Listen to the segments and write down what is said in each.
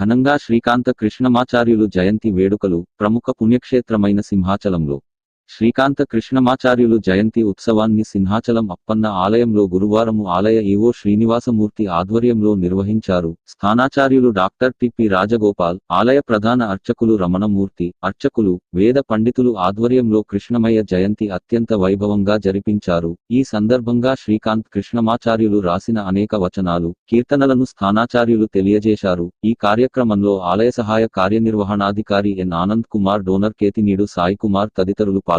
ఘనంగా శ్రీకాంత కృష్ణమాచార్యులు జయంతి వేడుకలు ప్రముఖ పుణ్యక్షేత్రమైన సింహాచలంలో. శ్రీకాంత కృష్ణమాచార్యులు జయంతి ఉత్సవాన్ని సింహాచలం అప్పన్న ఆలయంలో గురువారము ఆలయ ఈవో శ్రీనివాసమూర్తి ఆధ్వర్యంలో నిర్వహించారు. స్థానాచార్యులు డాక్టర్ టిపి రాజగోపాల్ ఆలయ ప్రధాన అర్చకులు రమణమూర్తి అర్చకులు వేద పండితులు ఆధ్వర్యంలో కృష్ణమయ్య జయంతి అత్యంత వైభవంగా జరిపించారు. ఈ సందర్భంగా శ్రీకాంత్ కృష్ణమాచార్యులు రాసిన అనేక వచనాలు కీర్తనలను స్థానాచార్యులు తెలియజేశారు. ఈ కార్యక్రమంలో ఆలయ సహాయ కార్యనిర్వహణాధికారి ఎన్. ఆనంద్ కుమార్ డోనర్ కేతినీడు సాయి కుమార్ తదితరులు పాల్గొన్నారు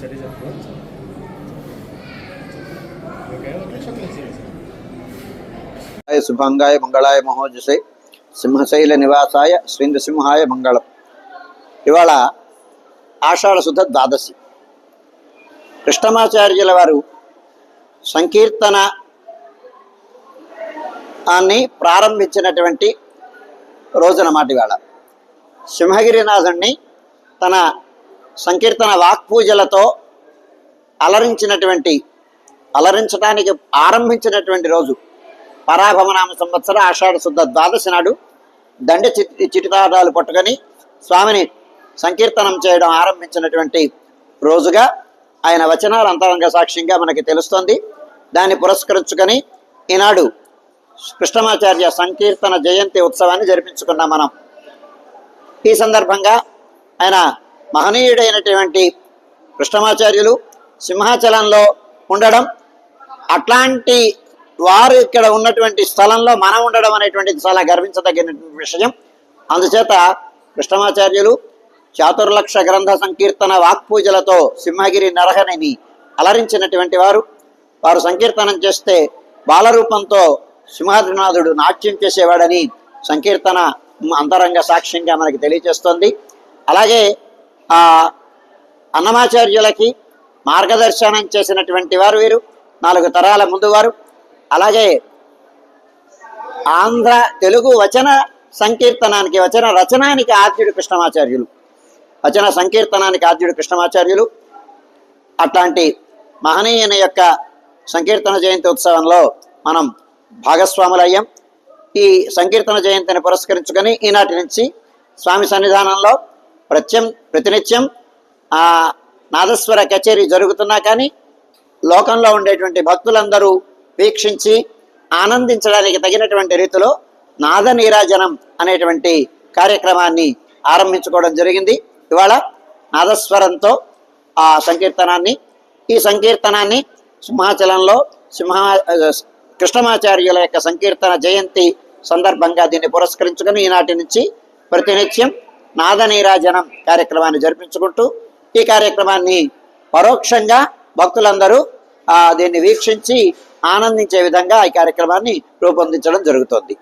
సరే చెప్పు. శుభంగాయ మంగళాయ మహోజసై. సింహశైల నివాసాయ శ్రీ నృసింహాయ మంగళం. ఇవాళ ఆషాఢ శుద్ధ ద్వాదశి. కృష్ణమాచార్యుల వారు సంకీర్తన అన్ని ప్రారంభించినటువంటి రోజునమాట ఇవాళ. సింహగిరినాథుణ్ణి తన సంకీర్తన వాక్పూజలతో అలరించినటువంటి అలరించడానికి ఆరంభించినటువంటి రోజు. పరాభవనామ సంవత్సర ఆషాఢ శుద్ధ ద్వాదశి నాడు దండ చిట్ చిటితాదాలు పట్టుకొని స్వామిని సంకీర్తనం చేయడం ఆరంభించినటువంటి రోజుగా ఆయన వచనాలు అంతరంగ సాక్ష్యంగా మనకి తెలుస్తోంది. దాన్ని పురస్కరించుకొని ఈనాడు కృష్ణమాచార్య సంకీర్తన జయంతి ఉత్సవాన్ని జరిపించుకున్నాం మనం. ఈ సందర్భంగా ఆయన మహనీయుడైనటువంటి కృష్ణమాచార్యులు సింహాచలంలో ఉండడం అట్లాంటి వారు ఇక్కడ ఉన్నటువంటి స్థలంలో మనం ఉండడం అనేటువంటిది చాలా గర్వించదగిన విషయం. అందుచేత కృష్ణమాచార్యులు చాతుర్లక్ష గ్రంథ సంకీర్తన వాక్పూజలతో సింహగిరి నరహనిని అలరించినటువంటి వారు. వారు సంకీర్తనం చేస్తే బాలరూపంతో సింహాద్రినాథుడు నాట్యం చేసేవాడని సంకీర్తన అంతరంగ సాక్ష్యంగా మనకి తెలియజేస్తుంది. అలాగే ఆ అన్నమాచార్యులకి మార్గదర్శనం చేసినటువంటి వారు వీరు. నాలుగు తరాల ముందు వారు. అలాగే ఆంధ్ర తెలుగు వచన సంకీర్తనానికి వచన రచనానికి ఆద్యుడు కృష్ణమాచార్యులు. వచన సంకీర్తనానికి ఆద్యుడు కృష్ణమాచార్యులు. అట్లాంటి మహనీయుని యొక్క సంకీర్తన జయంతి ఉత్సవంలో మనం భాగస్వాములయ్యాం. ఈ సంకీర్తన జయంతిని పురస్కరించుకొని ఈనాటి నుంచి స్వామి సన్నిధానంలో ప్రత్యం ప్రతినిత్యం ఆ నాదస్వర కచేరీ జరుగుతున్నా కానీ లోకంలో ఉండేటువంటి భక్తులందరూ వీక్షించి ఆనందించడానికి తగినటువంటి రీతిలో నాద నీరాజనం అనేటువంటి కార్యక్రమాన్ని ఆరంభించుకోవడం జరిగింది. ఇవాళ నాదస్వరంతో ఆ సంకీర్తనాన్ని ఈ సంకీర్తనాన్ని సింహాచలంలో సింహ కృష్ణమాచార్యుల యొక్క సంకీర్తన జయంతి సందర్భంగా దీన్ని పురస్కరించుకొని ఈనాటి నుంచి ప్రతినిత్యం నాద నీరాజనం కార్యక్రమాన్ని జరిపించుకుంటూ ఈ కార్యక్రమాన్ని పరోక్షంగా భక్తులందరూ దీన్ని వీక్షించి ఆనందించే విధంగా ఈ కార్యక్రమాన్ని రూపొందించడం జరుగుతోంది.